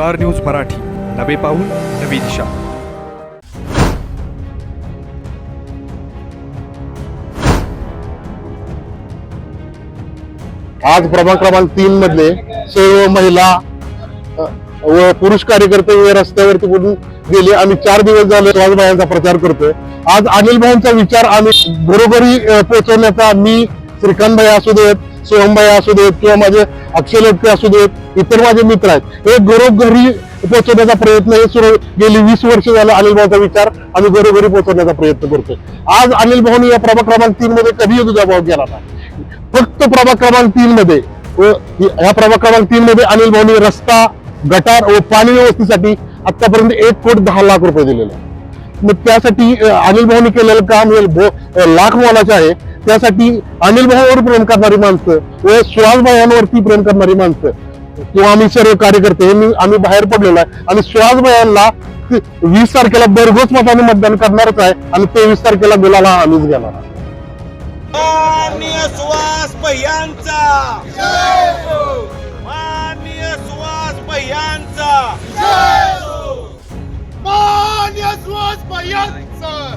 Star news Marathi. नवे पाऊल नवी दिशा. आज प्रभाग क्रमांक तीन मधले सर्व महिला व पुरुष कार्यकर्ते रस्त्यावरती बोलून गेले. आम्ही चार दिवस झाले राजबायांचा प्रचार करतोय. आज अनिल भाऊंचा विचार आम्ही घरोघरी पोहोचवण्याचा मी श्रीकांत भाई असू देत स्वयंबाई असू देत किंवा माझे अक्षय लोटके असू देत इतर माझे मित्र आहेत. हे घरोघरी पोहोचवण्याचा प्रयत्न हे सुरू गेली वीस वर्ष झालं अनिल भाऊचा विचार आम्ही घरोघरी पोहोचवण्याचा प्रयत्न करतोय. आज अनिल भाऊनी या प्रभाग क्रमांक तीन मध्ये कधीही भाव केला नाही. फक्त प्रभाग क्रमांक तीन मध्ये या प्रभाग क्रमांक तीन मध्ये अनिल भाऊनी रस्ता गटार व पाणी व्यवस्थेसाठी आतापर्यंत एक कोट दहा लाख रुपये दिलेले मग त्यासाठी अनिल भाऊनी केलेलं काम हे लाख मोलाचे आहे. त्यासाठी अनिल भाऊवर प्रेम करणारी माणसं व सुहासभायांवरती प्रेम करणारी माणसं. किंवा आम्ही सर्व कार्यकर्ते हे मी- आम्ही बाहेर पडलेलो आहे. आणि सुहासभायांना वीस तारखेला बरघोस मताने मतदान करणारच आहे. आणि तेवीस तारखेला गुलाला आम्हीच घेणार आहे. माननीय सुहास भैयांचा. माननीय सुहास भैयांचा. माननीय सुहास भैयांचा.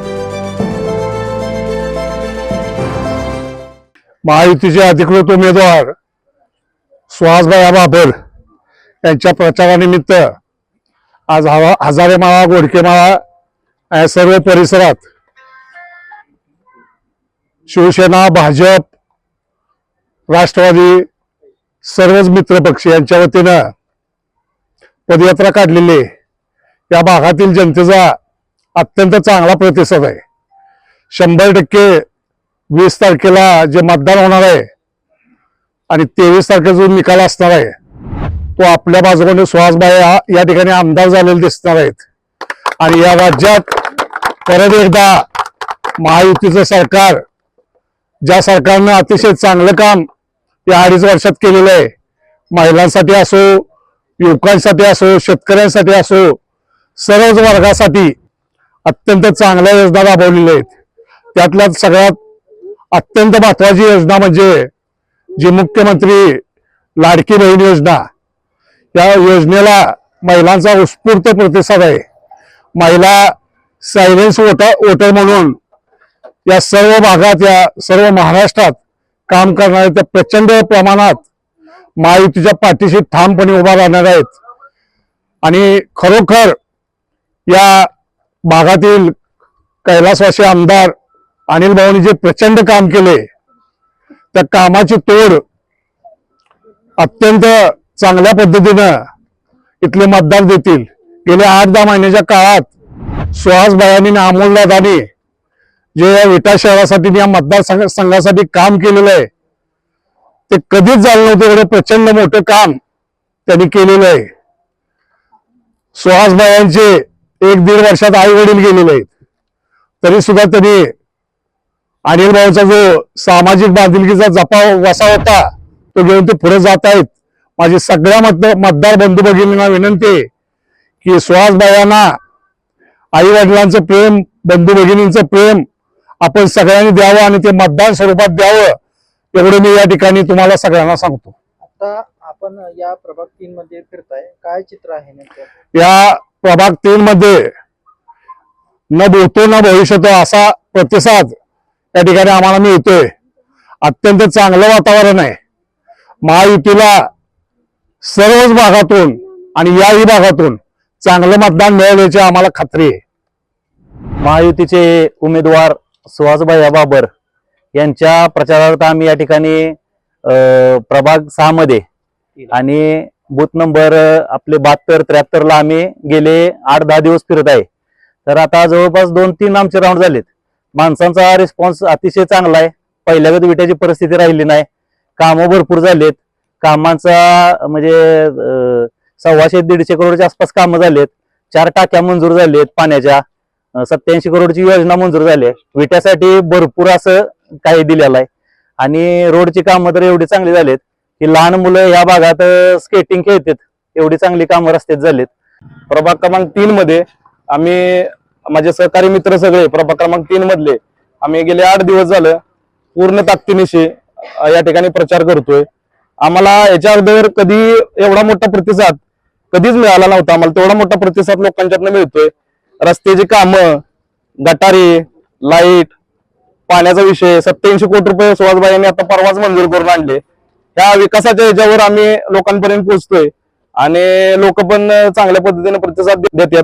महायुतीचे अधिकृत उमेदवार सुहासभाई आबाभर यांच्या प्रचारानिमित्त आज हवा हजारे माळा माळा या सर्व परिसरात शिवसेना भाजप राष्ट्रवादी सर्वच मित्रपक्ष यांच्या वतीनं पदयात्रा काढलेली आहे. या भागातील जनतेचा अत्यंत चांगला प्रतिसाद आहे शंभर टक्के वीस तारखेला जे मतदान होणार आहे आणि तेवीस तारखेचा जो निकाल असणार आहे तो आपल्या बाजूने सुहासबाई हा या ठिकाणी आमदार झालेले दिसणार आहेत. आणि या राज्यात परत एकदा महायुतीचं सरकार ज्या सरकारनं अतिशय चांगलं काम या अडीच वर्षात केलेलं आहे महिलांसाठी असो युवकांसाठी असो शेतकऱ्यांसाठी असो सर्वच वर्गासाठी अत्यंत चांगल्या योजना राबवलेल्या आहेत. त्यातल्या सगळ्यात अत्यंत महत्वाची योजना म्हणजे जी मुख्यमंत्री लाडकी बहीण योजना. या योजनेला महिलांचा उत्स्फूर्त प्रतिसाद आहे. महिला सायलेन्स वोटर वोटर म्हणून या सर्व भागात या सर्व महाराष्ट्रात काम करणारे त्या प्रचंड प्रमाणात महायुतीच्या पाठीशी ठामपणे उभा राहणार आहेत. आणि खरोखर या भागातील कैलासवासी आमदार अनिल भाऊनी जे प्रचंड काम केले त्या कामाची तोड अत्यंत चांगल्या पद्धतीनं इथले मतदार देतील. गेल्या आठ दहा महिन्याच्या काळात सुहास बयानी अमोल दादानी जे या विटा शहरासाठी या मतदार संघासाठी काम केलेलं आहे ते कधीच झालं नव्हतं. एवढं प्रचंड मोठं काम त्यांनी केलेलं आहे. सुहास यांचे एक दीड वर्षात आई वडील गेलेले आहेत. तरी सुद्धा त्यांनी अनिल भाऊचा जो सामाजिक बांधिलकीचा जपा वसा होता तो घेऊन ते पुढे जात आहेत. माझी सगळ्या मत मतदार बंधू भगिनींना विनंती आहे की सुहासबायांना आई वडिलांचं प्रेम बंधू भगिनींचं प्रेम आपण सगळ्यांनी द्यावं आणि ते मतदान स्वरूपात द्यावं एवढं मी या ठिकाणी तुम्हाला सगळ्यांना सांगतो. आता आपण या प्रभाग तीन मध्ये फिरताय. काय चित्र आहे या प्रभाग तीन मध्ये न भूतो न भविष्यतो असा प्रतिसाद त्या ठिकाणी आम्हाला मिळतोय. अत्यंत चांगलं वातावरण आहे. महायुतीला सर्वच भागातून आणि याही भागातून चांगलं मतदान मिळवल्याची आम्हाला खात्री आहे. महायुतीचे उमेदवार सुहासभाई बाबर यांच्या प्रचारार्थ आम्ही या ठिकाणी प्रभाग सहा मध्ये आणि बूथ नंबर आपले बहात्तर त्र्याहत्तर ला आम्ही गेले आठ दहा दिवस फिरत आहे. तर आता जवळपास दोन तीन आमचे राऊंड झालेत. माणसांचा रिस्पॉन्स अतिशय चांगला आहे. पहिल्यागत विट्याची परिस्थिती राहिली नाही. कामं भरपूर झालेत. कामांचा म्हणजे सव्वाशे दीडशे करोडच्या आसपास कामं झालेत. चार टाक्या मंजूर झालेत पाण्याच्या. सत्याऐंशी करोडची योजना मंजूर झाली आहे. विट्यासाठी भरपूर असं काही दिलेलं आहे. आणि रोडची कामं तर एवढी चांगली झालीत की लहान मुलं या भागात स्केटिंग खेळतात. एवढी चांगली कामं रस्त्यात झालीत. प्रभाग क्रमांक तीन मध्ये आम्ही माझे सहकारी मित्र सगळे प्रभाग क्रमांक तीन मधले. आम्ही गेले आठ दिवस झालं. पूर्ण ताकदीनिशी या ठिकाणी प्रचार करतोय. आम्हाला याच्या अगोदर कधी एवढा मोठा प्रतिसाद कधीच मिळाला नव्हता. आम्हाला तेवढा मोठा प्रतिसाद लोकांच्यातनं मिळतोय. रस्त्याची कामं गटारी लाइट पाण्याचा विषय सत्याऐंशी कोटी रुपये सुहासबाई यांनी आता परवाच मंजूर करून आणले. ह्या विकासाच्या याच्यावर आम्ही लोकांपर्यंत पोहोचतोय. आणि लोक पण चांगल्या पद्धतीने प्रतिसाद देतात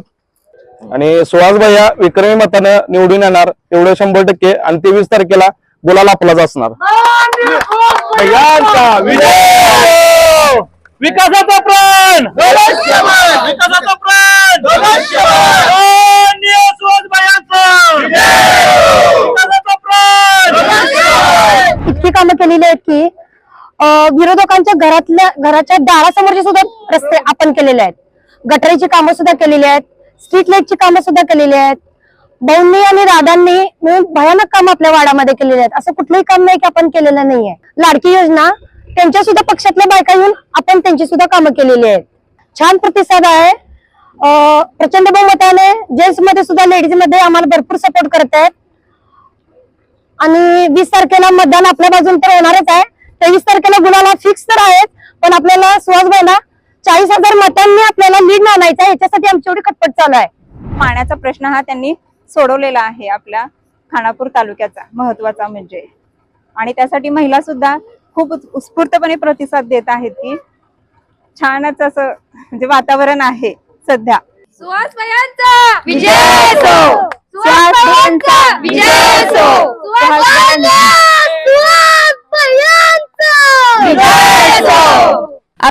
आणि सुहास भैया विक्रमी मतानं निवडून येणार. एवढं शंभर टक्के. आणि तेवीस तारखेला गुलाल आपलाच असणार! विकासाचा प्राण! विकासाचा प्राण! इतकी कामं केलेली आहेत की विरोधकांच्या घरातल्या घराच्या दारासमोरचे सुद्धा रस्ते आपण केलेले आहेत. गटरीची कामं सुद्धा केलेली आहेत. स्ट्रीट लाईटची कामं सुद्धा केलेली आहेत. भाऊंनी आणि राधांनी मिळून भयानक काम आपल्या वाड्यामध्ये केलेले आहेत. असं कुठलंही काम नाही की आपण केलेलं नाहीये. लाडकी योजना त्यांच्या सुद्धा पक्षातल्या बायका येऊन आपण त्यांची सुद्धा कामं केलेली आहेत. छान प्रतिसाद आहे. प्रचंड बहुमताने जेंट्समध्ये सुद्धा लेडीजमध्ये आम्हाला भरपूर सपोर्ट करत आहेत. आणि वीस तारखेला मतदान आपल्या बाजून तर होणारच आहे. तेवीस तारखेला गुन्हाला फिक्स तर आहेत पण आपल्याला सुहासबाईला चाळीस हजार मतांनी आपल्याला लीड आणायचं आहे याच्यासाठी आमची एवढी खटपट चालू आहे. पाण्याचा प्रश्न हा त्यांनी सोडवलेला आहे आपल्या खानापूर तालुक्याचा महत्त्वाचा म्हणजे. आणि त्यासाठी महिला सुद्धा खूप उत्- उत्स्फूर्तपणे प्रतिसाद देत आहेत की छानच असं म्हणजे वातावरण आहे सध्या. सुहास भयांचा! विजय असो! सुहास भयांचा! विजय असो सुहास भयांचा सुहास भयांचा विजय असो